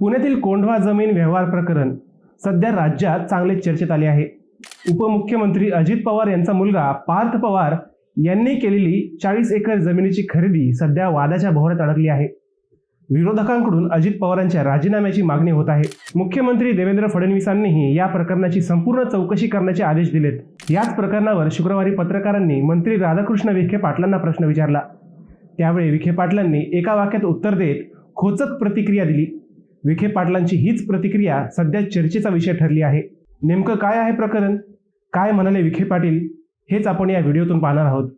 पुण्यातील कोंढवा जमीन व्यवहार प्रकरण. सध्या राज्यात चांगले चर्चेत आले आहे. उपमुख्यमंत्री अजित पवार यांचा मुलगा पार्थ पवार यांनी केलेली चाळीस एकर जमिनीची खरेदी सध्या वादाच्या भोवऱ्यात अडकली आहे. विरोधकांकडून अजित पवारांच्या राजीनाम्याची मागणी होत आहे. मुख्यमंत्री देवेंद्र फडणवीसांनीही या प्रकरणाची संपूर्ण चौकशी करण्याचे आदेश दिलेत. याच प्रकरणावर शुक्रवारी पत्रकारांनी मंत्री राधाकृष्ण विखे पाटलांना प्रश्न विचारला. त्यावेळी विखे पाटलांनी एका वाक्यात उत्तर देत खोचक प्रतिक्रिया दिली. विखे पाटलांची हीच प्रतिक्रिया सध्या चर्चेचा विषय ठरली आहे. नेमकं काय आहे प्रकरण? काय म्हणाले विखे पाटील? हेच आपण या व्हिडिओतून पाहणार आहोत.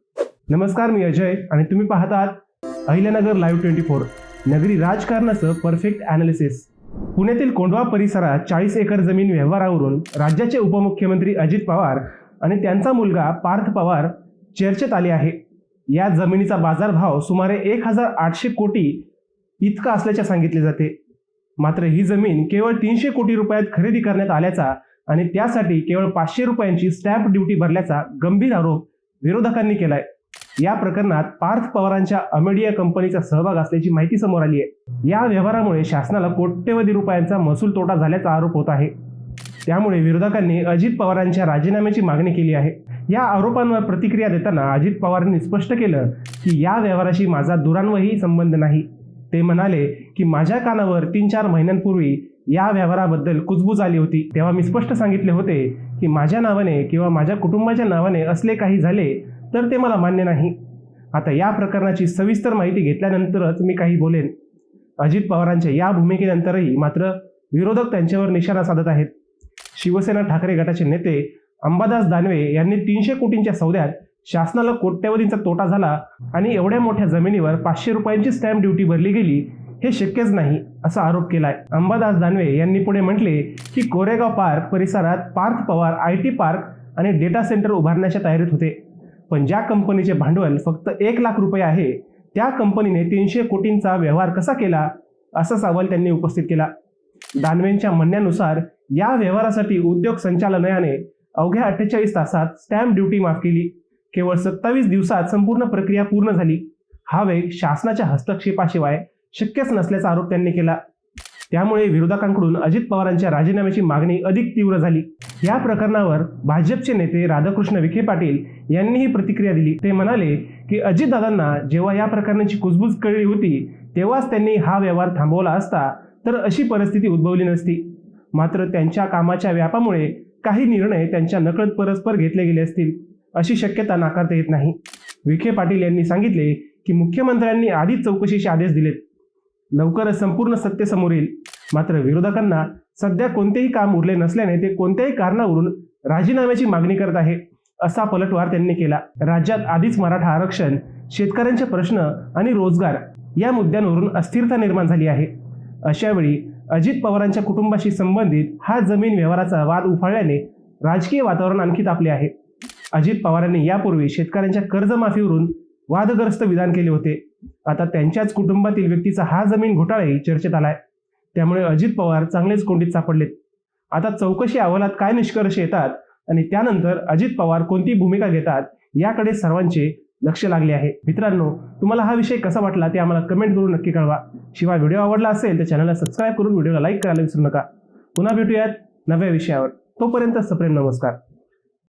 नमस्कार मी अजय आणि तुम्ही पाहत आहात अहिल्यानगर लाईव्ह ट्वेंटी फोर नगरी राजकारणाचं परफेक्ट ॲनालिसिस पुण्यातील कोंढवा परिसरात चाळीस एकर जमीन व्यवहारावरून राज्याचे उपमुख्यमंत्री अजित पवार आणि त्यांचा मुलगा पार्थ पवार चर्चेत आले आहे. या जमिनीचा बाजारभाव सुमारे एक हजार आठशे कोटी इतका असल्याचे सांगितले जाते. मात्र ही जमीन केवळ तीनशे कोटी रुपयात खरेदी करण्यात आल्याचा आणि त्यासाठी केवळ पाचशे रुपयांची स्टॅम्प ड्युटी भरल्याचा गंभीर आरोप विरोधकांनी केलाय. या प्रकरणात पार्थ पवारांच्या अमेडिया कंपनीचा सहभाग असल्याची माहिती समोर आली आहे या व्यवहारामुळे शासनाला कोट्यवधी रुपयांचा महसूल तोटा झाल्याचा आरोप होत आहे. त्यामुळे विरोधकांनी अजित पवारांच्या राजीनाम्याची मागणी केली आहे. या आरोपांवर प्रतिक्रिया देताना अजित पवारांनी स्पष्ट केलं की या व्यवहाराशी माझा दुरान्वयही संबंध नाही. ते म्हणाले की माझ्या कानावर तीन चार महिन्यांपूर्वी या व्यवहाराबद्दल कुजबूज आली होती. तेव्हा मी स्पष्ट सांगितले होते की माझ्या नावाने किंवा माझ्या कुटुंबाच्या नावाने असले काही झाले तर ते मला मान्य नाही. आता या प्रकरणाची सविस्तर माहिती घेतल्यानंतरच मी काही बोलेन. अजित पवारांच्या या भूमिकेनंतरही मात्र विरोधक त्यांच्यावर निशाणा साधत आहेत. शिवसेना ठाकरे गटाचे नेते अंबादास दानवे यांनी तीनशे कोटींच्या सौद्यात शासनाला कोट्यवधींचा तोटा झाला आणि एवढ्या मोठ्या जमिनीवर पाचशे रुपयांची स्टॅम्प ड्युटी भरली गेली हे शक्यच नाही असा आरोप केलाय. अंबादास दानवे यांनी पुढे म्हटले की कोरेगाव पार्क परिसरात Parth Pawar I T park आणि डेटा सेंटर उभारण्याच्या तयारीत होते. पण ज्या कंपनीचे भांडवल फक्त एक लाख रुपये आहे त्या कंपनीने तीनशे कोटींचा व्यवहार कसा केला असा सवाल त्यांनी उपस्थित केला. दानवेंच्या म्हणण्यानुसार या व्यवहारासाठी उद्योग संचालनालयाने अवघ्या अठ्ठेचाळीस तासात स्टॅम्प ड्युटी माफ केली. केवळ सत्तावीस दिवसात संपूर्ण प्रक्रिया पूर्ण झाली. हा वेग शासनाच्या हस्तक्षेपाशिवाय शक्यच नसल्याचा आरोप त्यांनी केला. त्यामुळे विरोधकांकडून अजित पवारांच्या राजीनाम्याची मागणी अधिक तीव्र झाली. या प्रकरणावर भाजपचे नेते राधाकृष्ण विखे पाटील यांनीही प्रतिक्रिया दिली. ते म्हणाले की अजितदादांना जेव्हा या प्रकरणाची कुजबूज कळली होती तेव्हाच त्यांनी हा व्यवहार थांबवला असता तर अशी परिस्थिती उद्भवली नसती. मात्र त्यांच्या कामाच्या व्यापामुळे काही निर्णय त्यांच्या नकळत परस्पर घेतले गेले असतील अशी शक्यता नाकारता येत नाही. विखे पाटील यांनी सांगितले की मुख्यमंत्र्यांनी आधीच चौकशीचे आदेश दिलेत. लवकरच संपूर्ण सत्य समोर येईल. मात्र विरोधकांना सध्या कोणतेही काम उरले नसल्याने ते कोणत्याही कारणावरून राजीनाम्याची मागणी करत आहे असा पलटवार त्यांनी केला. राज्यात आधीच मराठा आरक्षण शेतकऱ्यांचे प्रश्न आणि रोजगार या मुद्द्यांवरून अस्थिरता निर्माण झाली आहे. अशावेळी अजित पवारांच्या कुटुंबाशी संबंधित हा जमीन व्यवहाराचा वाद उफाळल्याने राजकीय वातावरण आणखी तापले आहे. अजित पवारांनी यापूर्वी शेतकऱ्यांच्या कर्जमाफीवरून वादग्रस्त विधान केले होते. आता त्यांच्याच कुटुंबातील व्यक्तीचा हा जमीन घोटाळाही चर्चेत आलाय. त्यामुळे अजित पवार चांगलेच कोंडीत सापडलेत. आता चौकशी अहवालात काय निष्कर्ष येतात आणि त्यानंतर अजित पवार कोणती भूमिका घेतात याकडे सर्वांचे लक्ष लागले आहे. मित्रांनो तुम्हाला हा विषय कसा वाटला ते आम्हाला कमेंट करून नक्की कळवा. शिवाय व्हिडिओ आवडला असेल तर चॅनलला सबस्क्राईब करून व्हिडिओला लाईक करायला विसरू नका. पुन्हा भेटूयात नव्या विषयावर. तोपर्यंत सप्रेम नमस्कार.